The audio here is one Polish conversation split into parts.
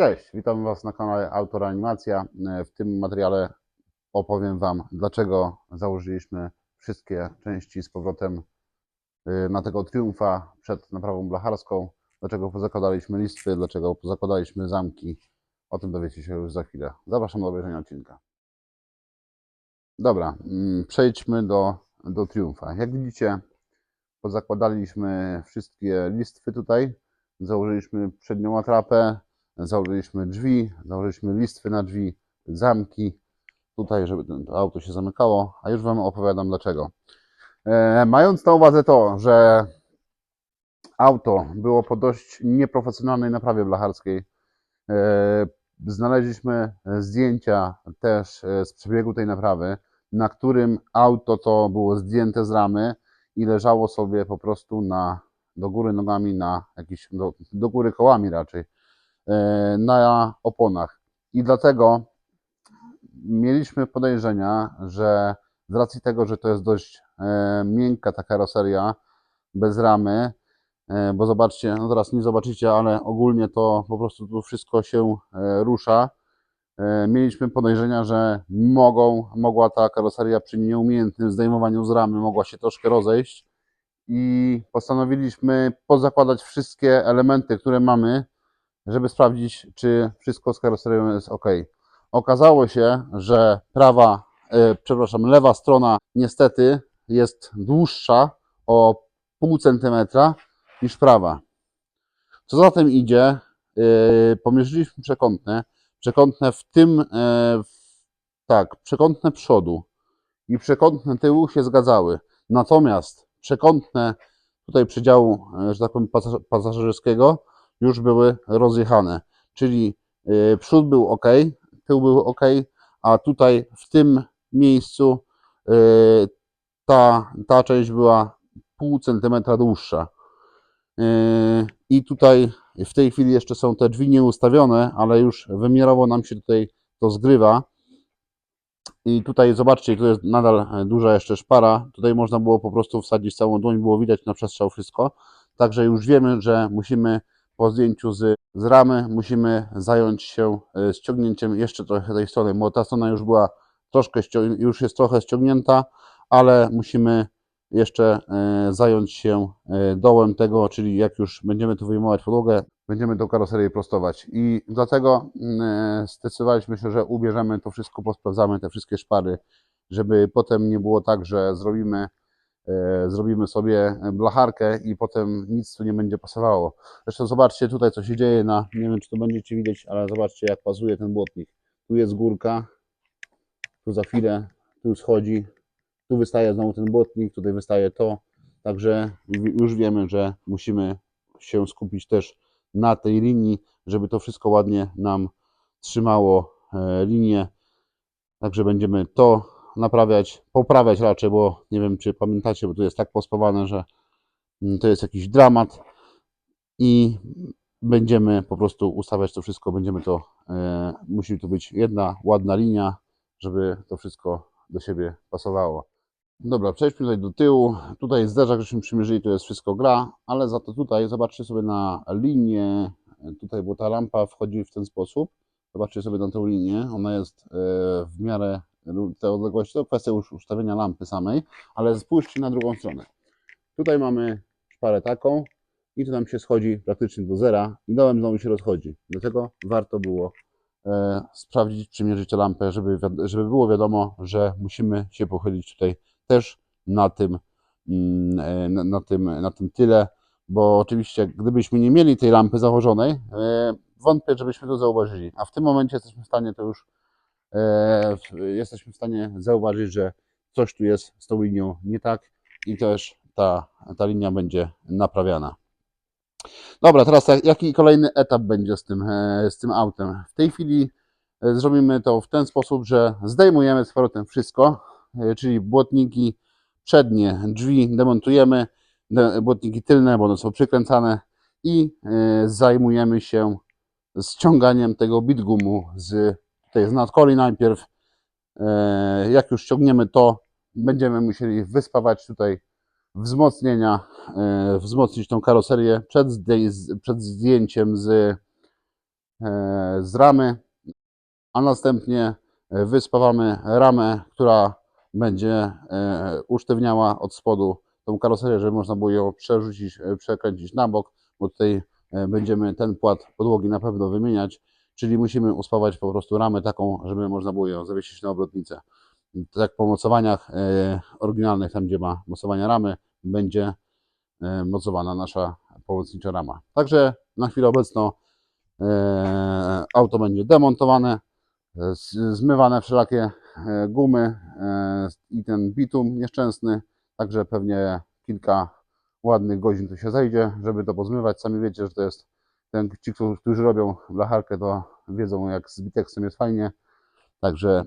Cześć, witam Was na kanale Autoreanimacja. E, W tym materiale opowiem Wam, dlaczego założyliśmy wszystkie części z powrotem e, na tego triumfa przed naprawą blacharską, dlaczego pozakładaliśmy listwy, dlaczego pozakładaliśmy zamki. O tym dowiecie się już za chwilę. Zapraszam do obejrzenia odcinka. Dobra, mm, przejdźmy do, do triumfa. Jak widzicie, pozakładaliśmy wszystkie listwy tutaj, założyliśmy przednią atrapę, założyliśmy drzwi, założyliśmy listwy na drzwi, zamki, tutaj, żeby to auto się zamykało, a już Wam opowiadam dlaczego. E, mając na uwadze to, że auto było po dość nieprofesjonalnej naprawie blacharskiej, e, znaleźliśmy zdjęcia też e, z przebiegu tej naprawy, na którym auto to było zdjęte z ramy i leżało sobie po prostu na, do góry nogami na jakiś, do, do góry kołami raczej na oponach. I dlatego mieliśmy podejrzenia, że z racji tego, że to jest dość e, miękka ta karoseria bez ramy, e, bo zobaczcie, no teraz nie zobaczycie, ale ogólnie to po prostu tu wszystko się e, rusza. E, Mieliśmy podejrzenia, że mogą, mogła ta karoseria przy nieumiejętnym zdejmowaniu z ramy mogła się troszkę rozejść i postanowiliśmy pozakładać wszystkie elementy, które mamy, żeby sprawdzić, czy wszystko z karoserią jest ok. Okazało się, że prawa, e, przepraszam, lewa strona niestety jest dłuższa o pół centymetra niż prawa. Co za tym idzie, e, pomierzyliśmy przekątne. Przekątne w tym, e, w, tak, przekątne przodu i przekątne tyłu się zgadzały. Natomiast przekątne tutaj przedziału, e, że tak powiem, pasaż- pasażerskiego już były rozjechane. Czyli y, przód był ok, tył był ok, a tutaj w tym miejscu y, ta, ta część była pół centymetra dłuższa. Y, I tutaj w tej chwili jeszcze są te drzwi nieustawione, ale już wymiarowo nam się tutaj to zgrywa. I tutaj zobaczcie, tu jest nadal e, duża jeszcze szpara. Tutaj można było po prostu wsadzić całą dłoń, było widać na przestrzał wszystko. Także już wiemy, że musimy po zdjęciu z, z ramy, musimy zająć się e, ściągnięciem jeszcze trochę tej strony, bo ta strona już była troszkę, już jest trochę ściągnięta, ale musimy jeszcze e, zająć się e, dołem tego, czyli jak już będziemy tu wyjmować podłogę, będziemy tą karoserię prostować. I dlatego mm, zdecydowaliśmy się, że ubierzemy to wszystko, posprawdzamy te wszystkie szpary, żeby potem nie było tak, że zrobimy, zrobimy sobie blacharkę i potem nic tu nie będzie pasowało. Zresztą zobaczcie tutaj, co się dzieje na, nie wiem, czy to będziecie widzieć, ale zobaczcie, jak pasuje ten błotnik. Tu jest górka, tu za chwilę, tu schodzi, tu wystaje znowu ten błotnik, tutaj wystaje to. Także już wiemy, że musimy się skupić też na tej linii, żeby to wszystko ładnie nam trzymało e, linię. Także będziemy to naprawiać, poprawiać raczej, bo nie wiem, czy pamiętacie, bo tu jest tak pospawane, że mm, to jest jakiś dramat i będziemy po prostu ustawiać to wszystko, będziemy to, e, musi to być jedna ładna linia, żeby to wszystko do siebie pasowało. Dobra, przejdźmy tutaj do tyłu. Tutaj zderzak, żeśmy przymierzyli, to jest wszystko gra, ale za to tutaj, zobaczcie sobie na linię, tutaj, bo ta lampa wchodzi w ten sposób. Zobaczcie sobie na tę linię, ona jest e, w miarę te odległości, to kwestia już ustawienia lampy samej, ale spójrzcie na drugą stronę. Tutaj mamy szparę taką i tu nam się schodzi praktycznie do zera i dołem znowu się rozchodzi. Dlatego warto było e, sprawdzić, przymierzyć lampę, żeby, żeby było wiadomo, że musimy się pochylić tutaj też na tym, mm, e, na, na tym, na tym tyle, bo oczywiście gdybyśmy nie mieli tej lampy założonej, e, wątpię, żebyśmy to zauważyli, a w tym momencie jesteśmy w stanie to już jesteśmy w stanie zauważyć, że coś tu jest z tą linią nie tak i też ta, ta linia będzie naprawiana. Dobra, teraz jak- jaki kolejny etap będzie z tym, e, z tym autem? W tej chwili e, zrobimy to w ten sposób, że zdejmujemy z powrotem wszystko, e, czyli błotniki przednie, drzwi demontujemy, de- błotniki tylne, bo one są przykręcane i e, zajmujemy się ściąganiem tego bitgumu z, tutaj z nadkoli najpierw. E, Jak już ściągniemy to, będziemy musieli wyspawać tutaj wzmocnienia, e, wzmocnić tą karoserię przed, przed zdjęciem z, e, z ramy, a następnie wyspawamy ramę, która będzie usztywniała od spodu tą karoserię, żeby można było ją przerzucić, przekręcić na bok, bo tutaj będziemy ten płat podłogi na pewno wymieniać, czyli musimy uspawać po prostu ramę taką, żeby można było ją zawiesić na obrotnicę. Tak po mocowaniach e, oryginalnych, tam gdzie ma mocowania ramy, będzie e, mocowana nasza pomocnicza rama. Także na chwilę obecną e, auto będzie demontowane, zmywane wszelakie gumy i ten bitum nieszczęsny, także pewnie kilka ładnych godzin tu się zejdzie, żeby to pozmywać. Sami wiecie, że to jest ten, ci, którzy robią blacharkę, to wiedzą jak z biteksem jest fajnie, także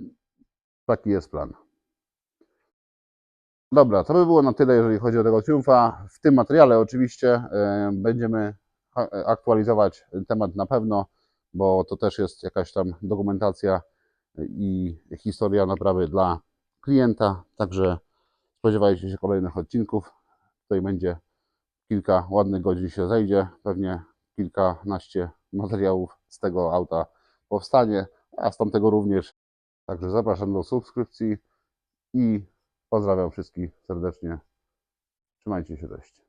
taki jest plan. Dobra, to by było na tyle, jeżeli chodzi o tego triumfa. W tym materiale oczywiście e, będziemy a- aktualizować temat na pewno, bo to też jest jakaś tam dokumentacja i historia naprawy dla klienta. Także spodziewajcie się kolejnych odcinków. Tutaj będzie kilka ładnych godzin się zejdzie. Pewnie kilkanaście materiałów z tego auta powstanie, a z tamtego również. Także zapraszam do subskrypcji i pozdrawiam wszystkich serdecznie. Trzymajcie się, cześć.